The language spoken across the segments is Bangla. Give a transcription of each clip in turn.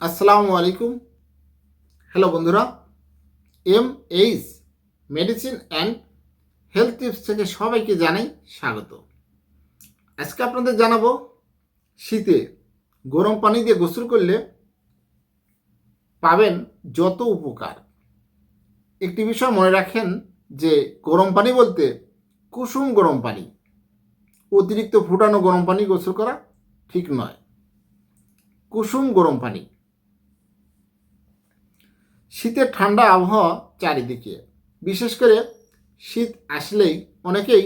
আসসালামু আলাইকুম। হ্যালো বন্ধুরা। M H medicine and health tips থেকে সবাইকে জানাই স্বাগত। আজকে আপনাদের জানাব, শীতে গরম পানি দিয়ে গোসল করলে পাবেন যত উপকার। একটি বিষয় মনে রাখেন যে, গরম পানি বলতে কুসুম গরম পানি। অতিরিক্ত ফুটানো গরম পানি গোসল করা ঠিক নয়। কুসুম গরম পানি। শীতের ঠান্ডা আবহাওয়া চারিদিকে। বিশেষ করে শীত আসলেই অনেকেই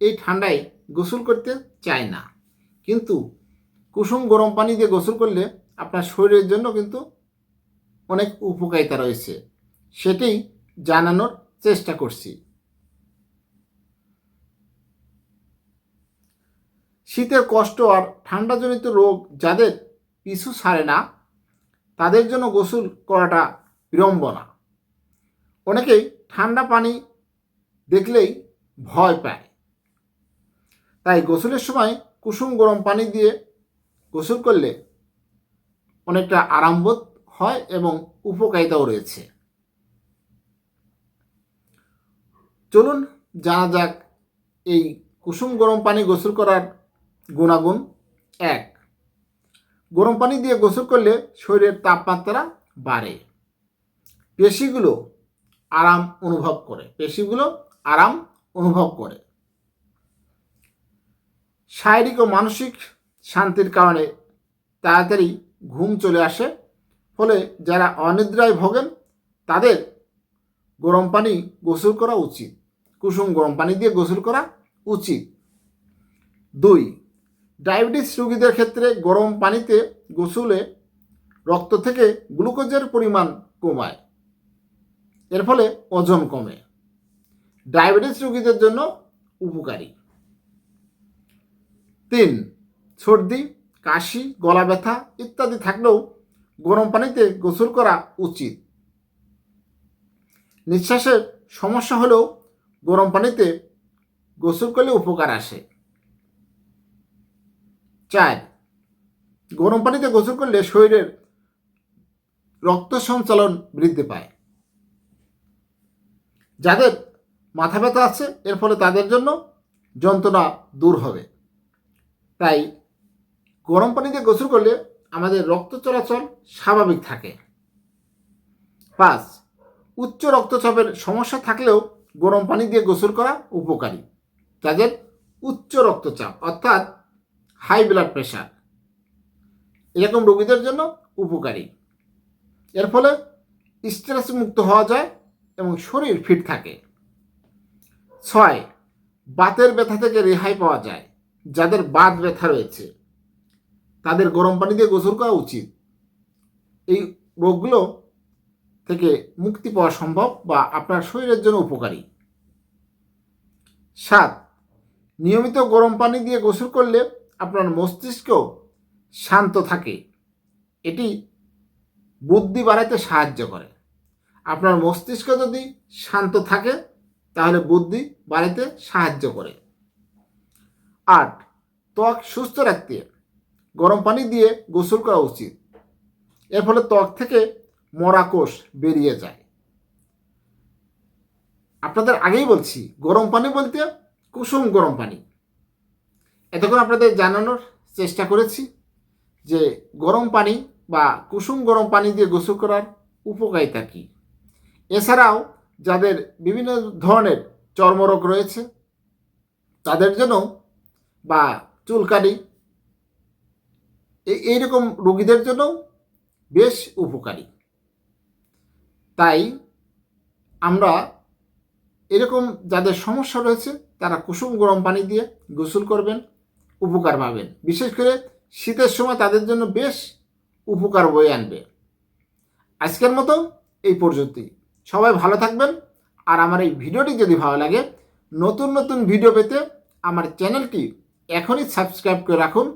এই ঠান্ডায় গোসল করতে চায় না। কিন্তু কুসুম গরম পানি দিয়ে গোসল করলে আপনার শরীরের জন্য কিন্তু অনেক উপকারিতা রয়েছে। সেটি জানানোর চেষ্টা করছি। শীতের কষ্ট আর ঠান্ডাজনিত রোগ যাদের পিছু ছাড়ে না, তাদের জন্য গোসল করাটা বিড়ম্বনা। অনেকেই ঠান্ডা পানি দেখলেই ভয় পায়। তাই গোসলের সময় কুসুম গরম পানি দিয়ে গোসল করলে অনেকটা আরামবোধ হয় এবং উপকারিতাও রয়েছে। চলুন জানা যাক এই কুসুম গরম পানি গোসল করার গুণাগুণ এক। গরম পানি দিয়ে গোসল করলে শরীরের তাপমাত্রা বাড়ে। পেশিগুলো আরাম অনুভব করে, পেশিগুলো আরাম অনুভব করে। শারীরিক ও মানসিক শান্তির কারণে তাড়াতাড়ি ঘুম চলে আসে, ফলে যারা অনিদ্রায় ভোগেন, তাদের গরম পানি গোসল করা উচিত। কুসুম গরম পানি দিয়ে গোসল করা উচিত। দুই, ডায়াবেটিস রোগীদের ক্ষেত্রে গরম পানিতে গোসলে রক্ত থেকে গ্লুকোজের পরিমাণ কমায়। এর ফলে ওজন কমে। ডায়াবেটিস রোগীদের জন্য উপকারী। তিন, সর্দি, কাশি, গলা ব্যথা ইত্যাদি থাকলেও গরম পানিতে গোসল করা উচিত। নিঃশ্বাসের সমস্যা হলেও গরম পানিতে গোসল করলে উপকার আসে। চার, গরম পানিতে গোসল করলে শরীরের রক্ত সঞ্চালন বৃদ্ধি পায়। যাদের মাথা ব্যথা আছে, এর ফলে তাদের জন্য যন্ত্রণা দূর হবে। তাই গরম পানিতে গোসল করলে আমাদের রক্ত চলাচল স্বাভাবিক থাকে। পাঁচ, উচ্চ রক্তচাপের সমস্যা থাকলেও গরম পানি দিয়ে গোসল করা উপকারী। তাদের উচ্চ রক্তচাপ, অর্থাৎ হাই ব্লাড প্রেশার, এরকম রোগীদের জন্য উপকারী। এর ফলে স্ট্রেস মুক্ত হওয়া যায় এবং শরীর ফিট থাকে। ছয়, বাতের ব্যথা থেকে রেহাই পাওয়া যায়। যাদের বাত ব্যথা রয়েছে, তাদের গরম পানি দিয়ে গোসল করা উচিত। এই রোগগুলো থেকে মুক্তি পাওয়া সম্ভব বা আপনার শরীরের জন্য উপকারী। সাত, নিয়মিত গরম পানি দিয়ে গোসল করলে আপনার মস্তিষ্ক শান্ত থাকে। এটি বুদ্ধি বাড়াতে সাহায্য করে। আপনার মস্তিষ্ক যদি শান্ত থাকে, তাহলে বুদ্ধি বাড়িতে সাহায্য করে। আট, ত্বক সুস্থ রাখতে। গরম পানি দিয়ে গোসল করা উচিত। এর ফলে ত্বক থেকে মরা কোষ বেরিয়ে যায়। আপনাদের আগেই বলছি, গরম পানি বলতে কুসুম গরম পানি। এতক্ষণ আপনাদের জানানোর চেষ্টা করেছি যে গরম পানি বা কুসুম গরম পানি দিয়ে গোসল করার উপকারিতা কী। এছাড়াও যাদের বিভিন্ন ধরনের চর্মরোগ রয়েছে, তাদের জন্য বা চুলকানি এইরকম রোগীদের জন্য বেশ উপকারী। তাই আমরা এরকম যাদের সমস্যা রয়েছে, তারা কুসুম গরম পানি দিয়ে গোসল করবেন, উপকার পাবেন। বিশেষ করে শীতের সময় তাদের জন্য বেশ উপকার বয়ে আনবে। আজকের মতো এই পর্যন্তই। সবাই ভালো থাকবেন। আর আমার এই ভিডিওটি যদি ভালো লাগে, নতুন নতুন ভিডিও পেতে আমার চ্যানেলটি এখনই সাবস্ক্রাইব করে রাখুন,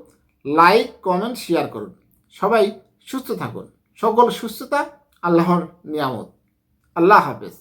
লাইক, কমেন্ট, শেয়ার করুন। সবাই সুস্থ থাকুন। সকল সুস্থতা আল্লাহর নিয়ামত। আল্লাহ হাফেজ।